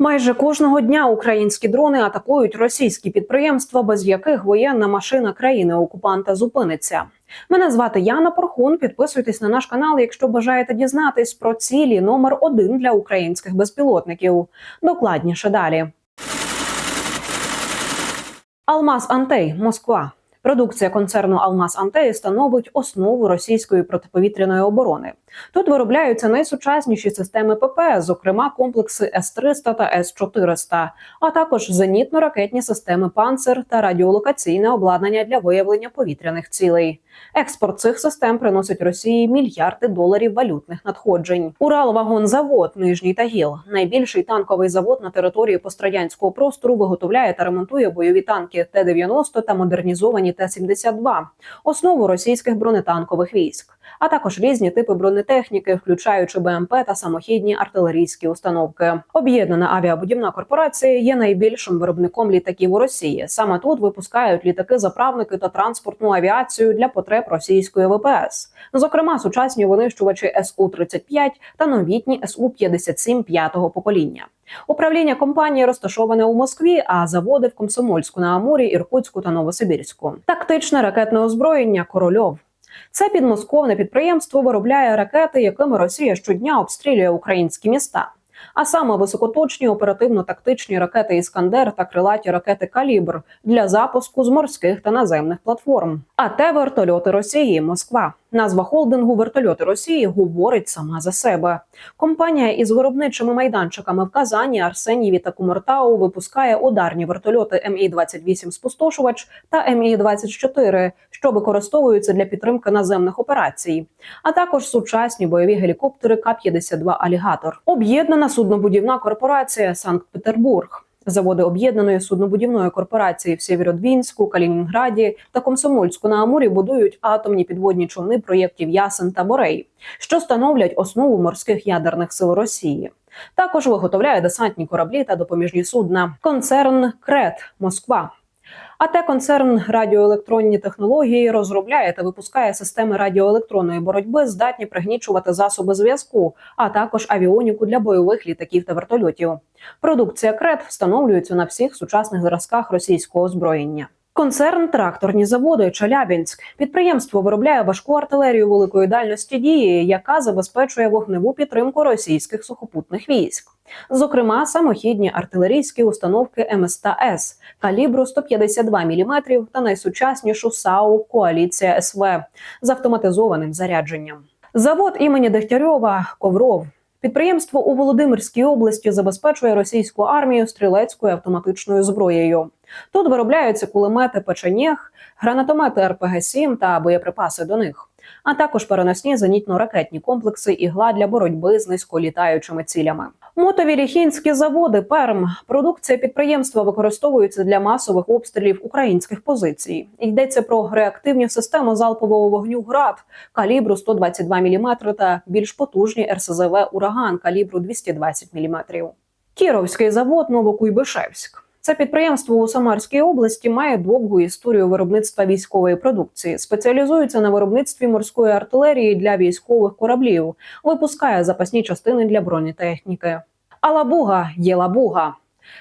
Майже кожного дня українські дрони атакують російські підприємства, без яких воєнна машина країни окупанта зупиниться. Мене звати Яна Порхун. Підписуйтесь на наш канал, якщо бажаєте дізнатись про цілі номер один для українських безпілотників. Докладніше далі. Алмаз Антей, Москва. Продукція концерну Алмаз Антей становить основу російської протиповітряної оборони. Тут виробляються найсучасніші системи ППС, зокрема комплекси С-300 та С-400, а також зенітно-ракетні системи «Панцер» та радіолокаційне обладнання для виявлення повітряних цілей. Експорт цих систем приносить Росії мільярди доларів валютних надходжень. Уралвагонзавод Нижній Тагіл, найбільший танковий завод на території пострадянського простору, виготовляє та ремонтує бойові танки Т-90 та модернізовані Т-72, основу російських бронетанкових військ, а також різні типи бронетехніки, включаючи БМП та самохідні артилерійські установки. Об'єднана авіабудівна корпорація є найбільшим виробником літаків у Росії. Саме тут випускають літаки-заправники та транспортну авіацію для потреб російської ВПС. Зокрема, сучасні винищувачі Су 35 та новітні Су 57 п'ятого покоління. Управління компанії розташоване у Москві, а заводи в Комсомольську на Амурі, Іркутську та Новосибірську. Тактичне ракетне озброєння Корольов. Це підмосковне підприємство виробляє ракети, якими Росія щодня обстрілює українські міста. А саме високоточні оперативно-тактичні ракети Іскандер та крилаті ракети Калібр для запуску з морських та наземних платформ. А те вертольоти Росії Москва. Назва холдингу вертольоти Росії говорить сама за себе. Компанія із виробничими майданчиками в Казані, Арсеніві та Кумертау випускає ударні вертольоти Мі 28 спустошувач та Мі 24 що використовуються для підтримки наземних операцій, а також сучасні бойові гелікоптери К-52 Алігатор. Об'єднана суднобудівна корпорація Санкт-Петербург. Заводи об'єднаної суднобудівної корпорації в Сєвєродвінську, Калінінграді та Комсомольську на Амурі будують атомні підводні човни проєктів Ясен та Борей, що становлять основу морських ядерних сил Росії. Також виготовляє десантні кораблі та допоміжні судна. Концерн Крет Москва. А те концерн радіоелектронні технології розробляє та випускає системи радіоелектронної боротьби, здатні пригнічувати засоби зв'язку, а також авіоніку для бойових літаків та вертольотів. Продукція крет встановлюється на всіх сучасних зразках російського озброєння. Концерн тракторні заводи Челябінськ. Підприємство виробляє важку артилерію великої дальності дії, яка забезпечує вогневу підтримку російських сухопутних військ. Зокрема, самохідні артилерійські установки МСТ-С калібру 152 мм та найсучаснішу САУ Коаліція СВ з автоматизованим зарядженням. Завод імені Дегтярьова Ковров. Підприємство у Володимирській області забезпечує російську армію стрілецькою автоматичною зброєю. Тут виробляються кулемети печенєг, гранатомети РПГ-7 та боєприпаси до них, а також переносні зенітно-ракетні комплекси ігла для боротьби з низьколітаючими цілями. Мотовіліхінські заводи Перм продукція підприємства використовується для масових обстрілів українських позицій. Йдеться про реактивні системи залпового вогню ГРАД калібру 122 мм та більш потужні РСЗВ Ураган калібру 220 мм. Кіровський завод Новокуйбишевськ. Це підприємство у Самарській області має довгу історію виробництва військової продукції, спеціалізується на виробництві морської артилерії для військових кораблів, випускає запасні частини для бронетехніки. Алабуга є лабуга.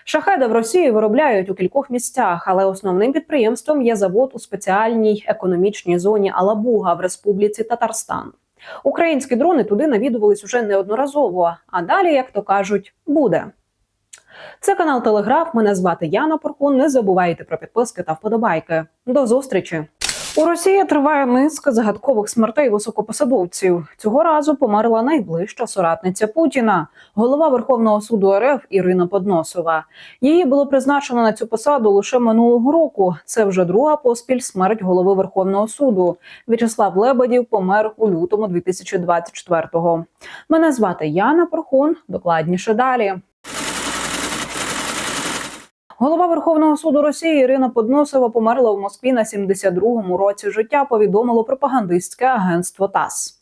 Шахеди в Росії виробляють у кількох місцях, але основним підприємством є завод у спеціальній економічній зоні Алабуга в Республіці Татарстан. Українські дрони туди навідувались уже неодноразово. А далі, як то кажуть, буде. Це канал Телеграф. Мене звати Яна Порхун. Не забувайте про підписки та вподобайки. До зустрічі. У Росії триває низка загадкових смертей високопосадовців. Цього разу померла найближча соратниця Путіна, голова Верховного суду РФ Ірина Подносова. Її було призначено на цю посаду лише минулого року. Це вже друга поспіль смерть голови Верховного суду. В'ячеслав Лебедів помер у лютому 2024-го. Мене звати Яна Порхун. Докладніше далі. Голова Верховного суду Росії Ірина Подносова померла в Москві на 72-му році життя. Повідомило пропагандистське агентство ТАСС.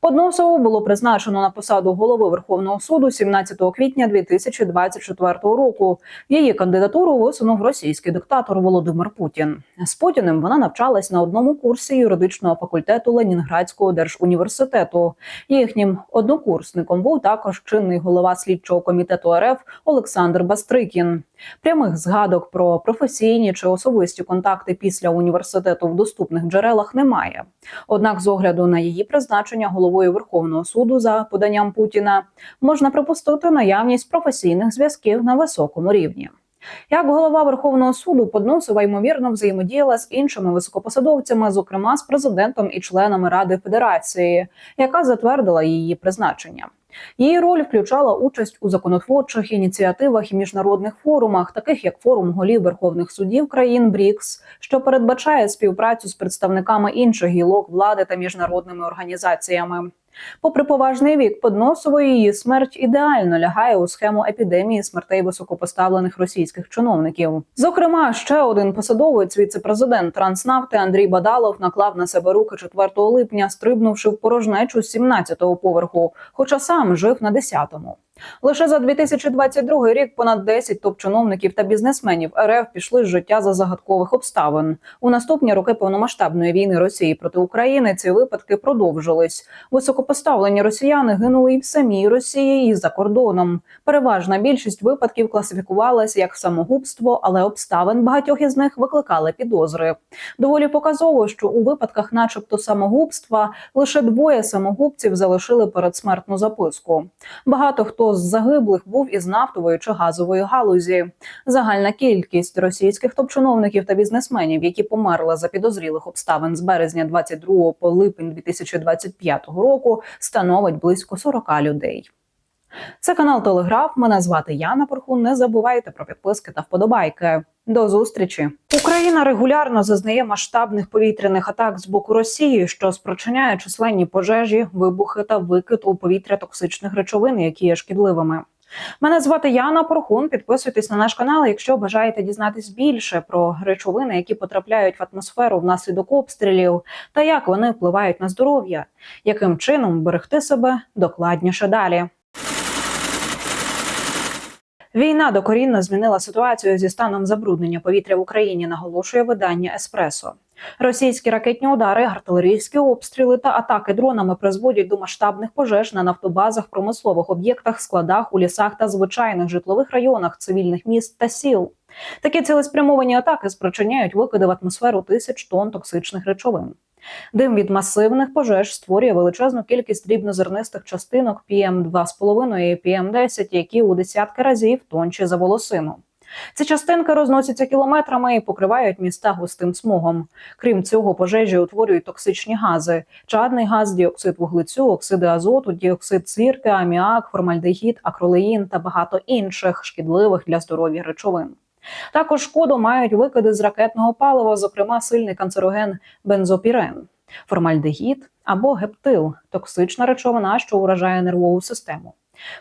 Подносову було призначено на посаду голови Верховного суду 17 квітня 2024 року. Її кандидатуру висунув російський диктатор Володимир Путін. З Путіним вона навчалась на одному курсі юридичного факультету Ленінградського держуніверситету. Їхнім однокурсником був також чинний голова слідчого комітету РФ Олександр Бастрикін. Прямих згадок про професійні чи особисті контакти після університету в доступних джерелах немає. Однак, з огляду на її призначення головою Верховного суду за поданням Путіна можна припустити наявність професійних зв'язків на високому рівні. Як голова Верховного суду Подносова ймовірно взаємодіяла з іншими високопосадовцями, зокрема з президентом і членами Ради Федерації, яка затвердила її призначення. Її роль включала участь у законотворчих ініціативах і міжнародних форумах, таких як форум голів верховних судів країн БРІКС, що передбачає співпрацю з представниками інших гілок влади та міжнародними організаціями. Попри поважний вік Подносової, її смерть ідеально лягає у схему епідемії смертей високопоставлених російських чиновників. Зокрема, ще один посадовець, віце-президент Транснафти Андрій Бадалов наклав на себе руки 4 липня, стрибнувши в порожнечу з 17-го поверху, хоча сам жив на 10-му. Лише за 2022 рік понад 10 топ-чиновників та бізнесменів РФ пішли з життя за загадкових обставин. У наступні роки повномасштабної війни Росії проти України ці випадки продовжились. Високопоставлені росіяни гинули і в самій Росії, і за кордоном. Переважна більшість випадків класифікувалася як самогубство, але обставин багатьох із них викликали підозри. Доволі показово, що у випадках, начебто, самогубства, лише двоє самогубців залишили передсмертну записку. Багато хто з загиблих був із нафтової чи газової галузі. Загальна кількість російських топ-чиновників та бізнесменів, які померли за підозрілих обставин з березня 22 по липень 2025 року, становить близько 40 людей. Це канал Телеграф. Мене звати Яна Порхун. Не забувайте про підписки та вподобайки. До зустрічі. Україна регулярно зазнає масштабних повітряних атак з боку Росії, що спричиняє численні пожежі, вибухи та викид у повітря токсичних речовин, які є шкідливими. Мене звати Яна Порхун. Підписуйтесь на наш канал, якщо бажаєте дізнатись більше про речовини, які потрапляють в атмосферу внаслідок обстрілів, та як вони впливають на здоров'я, яким чином берегти себе докладніше далі. Війна докорінно змінила ситуацію зі станом забруднення повітря в Україні, наголошує видання Еспресо. Російські ракетні удари, артилерійські обстріли та атаки дронами призводять до масштабних пожеж на нафтобазах, промислових об'єктах, складах у лісах та звичайних житлових районах цивільних міст та сіл. Такі цілеспрямовані атаки спричиняють викиди в атмосферу тисяч тонн токсичних речовин. Дим від масивних пожеж створює величезну кількість дрібнозернистих частинок PM2,5 і PM10, які у десятки разів тонші за волосину. Ці частинки розносяться кілометрами і покривають міста густим смогом. Крім цього, пожежі утворюють токсичні гази: чадний газ, діоксид вуглецю, оксиди азоту, діоксид цирки, аміак, формальдегід, акролеїн та багато інших шкідливих для здоров'я речовин. Також шкоду мають викиди з ракетного палива, зокрема сильний канцероген бензопірен, формальдегід або гептил токсична речовина, що уражає нервову систему.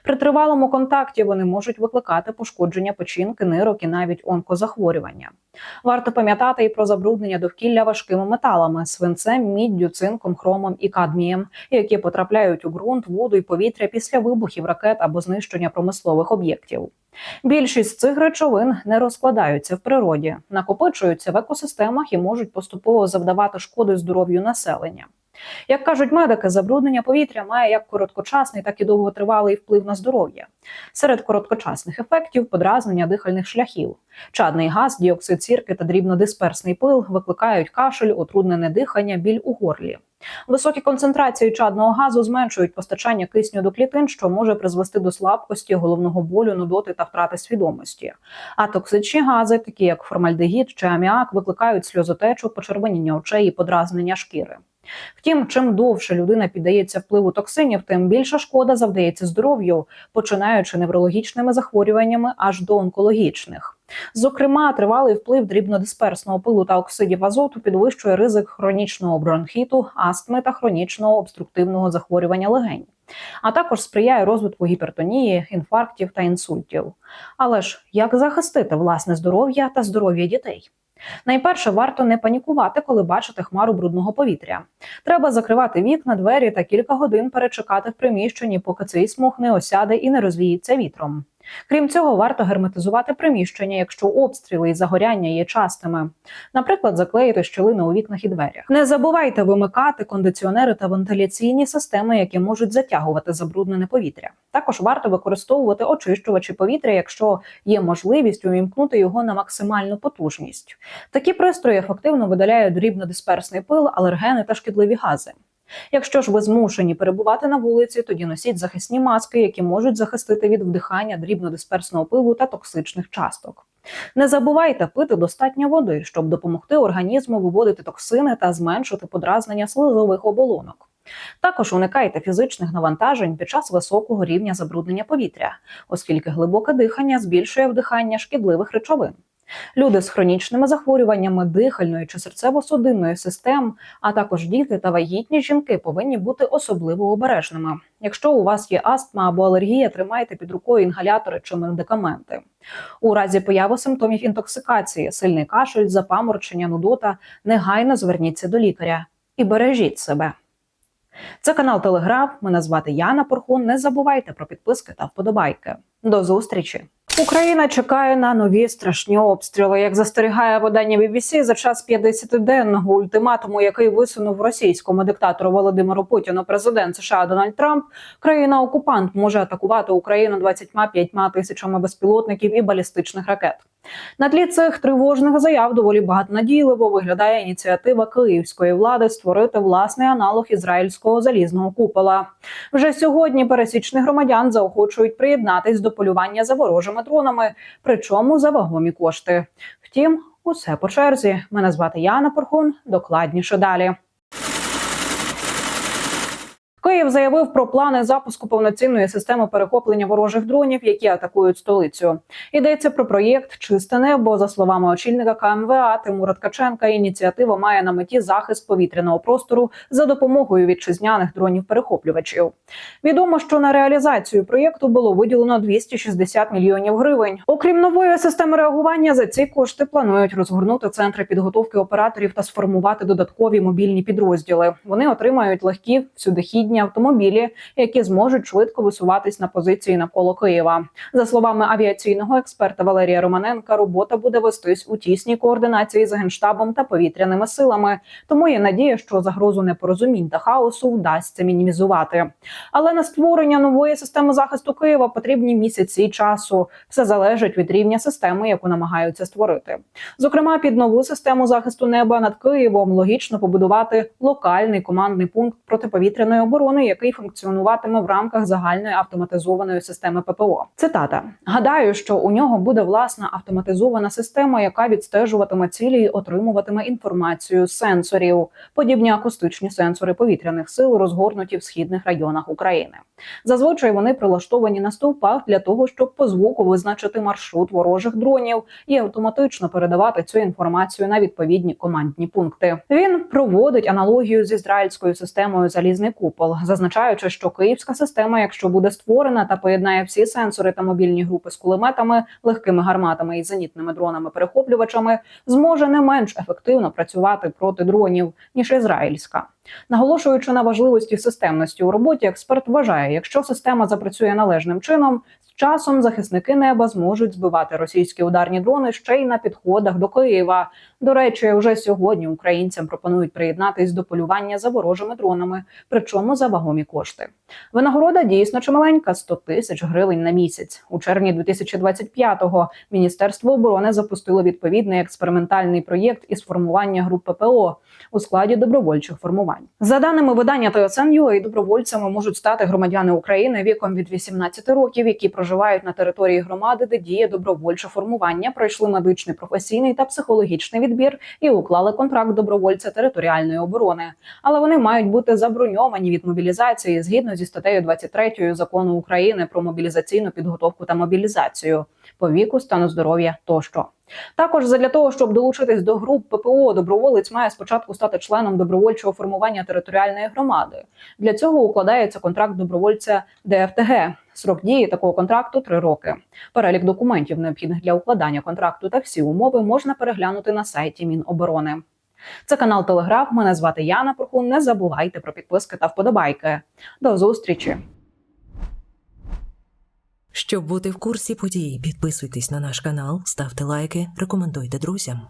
При тривалому контакті вони можуть викликати пошкодження печінки, нирок і навіть онкозахворювання. Варто пам'ятати і про забруднення довкілля важкими металами свинцем, міддю, цинком, хромом і кадмієм, які потрапляють у ґрунт, воду і повітря після вибухів ракет або знищення промислових об'єктів. Більшість цих речовин не розкладаються в природі, накопичуються в екосистемах і можуть поступово завдавати шкоди здоров'ю населення. Як кажуть медики, забруднення повітря має як короткочасний, так і довготривалий вплив на здоров'я. Серед короткочасних ефектів подразнення дихальних шляхів. Чадний газ, діоксид сірки та дрібнодисперсний пил викликають кашель, отруднене дихання, біль у горлі. Високі концентрації чадного газу зменшують постачання кисню до клітин, що може призвести до слабкості, головного болю, нудоти та втрати свідомості. А токсичні гази, такі як формальдегід чи аміак, викликають сльозотечу, почервоніння очей і подразнення шкіри. Втім, чим довше людина піддається впливу токсинів, тим більша шкода завдається здоров'ю, починаючи неврологічними захворюваннями аж до онкологічних. Зокрема, тривалий вплив дрібнодисперсного пилу та оксидів азоту підвищує ризик хронічного бронхіту, астми та хронічного обструктивного захворювання легень. А також сприяє розвитку гіпертонії, інфарктів та інсультів. Але ж як захистити власне здоров'я та здоров'я дітей? Найперше, варто не панікувати, коли бачите хмару брудного повітря. Треба закривати вікна, двері та кілька годин перечекати в приміщенні, поки цей смог не осяде і не розвіється вітром. Крім цього, варто герметизувати приміщення, якщо обстріли і загоряння є частими. Наприклад, заклеїти щілини у вікнах і дверях. Не забувайте вимикати кондиціонери та вентиляційні системи, які можуть затягувати забруднене повітря. Також варто використовувати очищувачі повітря, якщо є можливість увімкнути його на максимальну потужність. Такі пристрої ефективно видаляють дрібнодисперсний пил, алергени та шкідливі гази. Якщо ж ви змушені перебувати на вулиці, тоді носіть захисні маски, які можуть захистити від вдихання дрібнодисперсного пилу та токсичних часток. Не забувайте пити достатньо води, щоб допомогти організму виводити токсини та зменшити подразнення слизових оболонок. Також уникайте фізичних навантажень під час високого рівня забруднення повітря, оскільки глибоке дихання збільшує вдихання шкідливих речовин. Люди з хронічними захворюваннями дихальної чи серцево-судинної систем, а також діти та вагітні жінки повинні бути особливо обережними. Якщо у вас є астма або алергія, тримайте під рукою інгалятори чи медикаменти. У разі появи симптомів інтоксикації, сильний кашель, запаморчення, нудота, негайно зверніться до лікаря і бережіть себе. Це канал Телеграф. Мене звати Яна Порхун. Не забувайте про підписки та вподобайки. До зустрічі! Україна чекає на нові страшні обстріли. Як застерігає видання BBC, за час 50-денного ультиматуму, який висунув російському диктатору Володимиру Путіну президент США Дональд Трамп, країна-окупант може атакувати Україну 25 тисячами безпілотників і балістичних ракет. На тлі цих тривожних заяв доволі багатонадійливо виглядає ініціатива київської влади створити власний аналог ізраїльського залізного купола. Вже сьогодні пересічних громадян заохочують приєднатись до полювання за ворожими дронами, причому за вагомі кошти. Втім, усе по черзі. Мене звати Яна Порхун. Докладніше далі. Київ заявив про плани запуску повноцінної системи перехоплення ворожих дронів, які атакують столицю. Йдеться про проєкт Чисте небо. За словами очільника КМВА Тимура Ткаченка, ініціатива має на меті захист повітряного простору за допомогою вітчизняних дронів-перехоплювачів. Відомо, що на реалізацію проєкту було виділено 260 мільйонів гривень. Окрім нової системи реагування, за ці кошти планують розгорнути центри підготовки операторів та сформувати додаткові мобільні підрозділи. Вони отримають легкі всюдихідні автомобілі, які зможуть швидко висуватись на позиції навколо Києва. За словами авіаційного експерта Валерія Романенка, робота буде вестись у тісній координації з генштабом та повітряними силами. Тому є надія, що загрозу непорозумінь та хаосу вдасться мінімізувати. Але на створення нової системи захисту Києва потрібні місяці часу. Все залежить від рівня системи, яку намагаються створити. Зокрема, під нову систему захисту неба над Києвом логічно побудувати локальний командний пункт протиповітряної оборони, який функціонуватиме в рамках загальної автоматизованої системи ППО. Цитата: гадаю, що у нього буде власна автоматизована система, яка відстежуватиме цілі і отримуватиме інформацію з сенсорів, подібні акустичні сенсори повітряних сил, розгорнуті в східних районах України. Зазвичай вони прилаштовані на стовпах для того, щоб по звуку визначити маршрут ворожих дронів і автоматично передавати цю інформацію на відповідні командні пункти. Він проводить аналогію з ізраїльською системою Залізний купол, зазначаючи, що київська система, якщо буде створена та поєднає всі сенсори та мобільні групи з кулеметами, легкими гарматами і зенітними дронами-перехоплювачами, зможе не менш ефективно працювати проти дронів ніж ізраїльська. Наголошуючи на важливості системності у роботі, експерт вважає, якщо система запрацює належним чином, з часом захисники неба зможуть збивати російські ударні дрони ще й на підходах до Києва. До речі, вже сьогодні українцям пропонують приєднатись до полювання за ворожими дронами, причому за вагомі кошти. Винагорода дійсно чималенька – 100 тисяч гривень на місяць. У червні 2025-го Міністерство оборони запустило відповідний експериментальний проєкт із формування груп ППО у складі добровольчих формувань. За даними видання ТСН.UA, добровольцями можуть стати громадяни України віком від 18 років, які проживають на території громади, де діє добровольче формування, пройшли медичний, професійний та психологічний відбір і уклали контракт добровольця територіальної оборони. Але вони мають бути заброньовані від мобілізації згідно зі статтею 23 закону України про мобілізаційну підготовку та мобілізацію по віку, стану здоров'я тощо. Також задля того, щоб долучитись до груп ППО, доброволець має спочатку стати членом добровольчого формування територіальної громади. Для цього укладається контракт добровольця ДФТГ. Срок дії такого контракту три роки. Перелік документів, необхідних для укладання контракту та всі умови можна переглянути на сайті Міноборони. Це канал Телеграф. Мене звати Яна Прохун. Не забувайте про підписки та вподобайки. До зустрічі! Щоб бути в курсі подій, підписуйтесь на наш канал, ставте лайки, рекомендуйте друзям.